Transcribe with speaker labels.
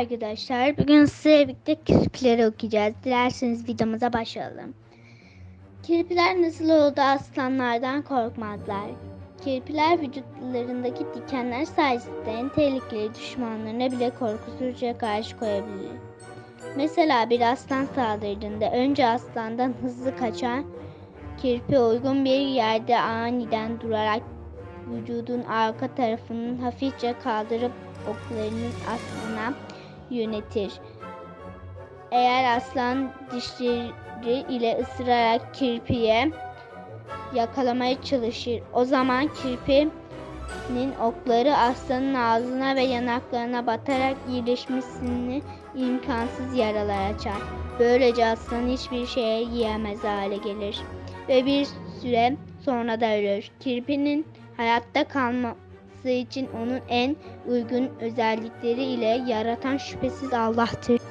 Speaker 1: arkadaşlar. Bugün size birlikte kirpileri okuyacağız. Dilerseniz videomuza başlayalım. Kirpiler nasıl oldu aslanlardan korkmazlar. Kirpiler vücutlarındaki dikenler sayesinde en tehlikeli düşmanlarına bile korkusuzca karşı koyabilir. Mesela bir aslan saldırdığında önce aslandan hızlı kaçan kirpi uygun bir yerde aniden durarak vücudun arka tarafının hafifçe kaldırıp oklarını aslana yönetir. Eğer aslan dişleri ile ısırarak kirpiye yakalamaya çalışır. O zaman kirpinin okları aslanın ağzına ve yanaklarına batarak iyileşmesini imkansız yaralar açar. Böylece aslan hiçbir şeye yiyemez hale gelir ve bir süre sonra da ölür. Kirpinin hayatta kalması için onun en uygun özellikleri ile yaratan şüphesiz Allah'tır.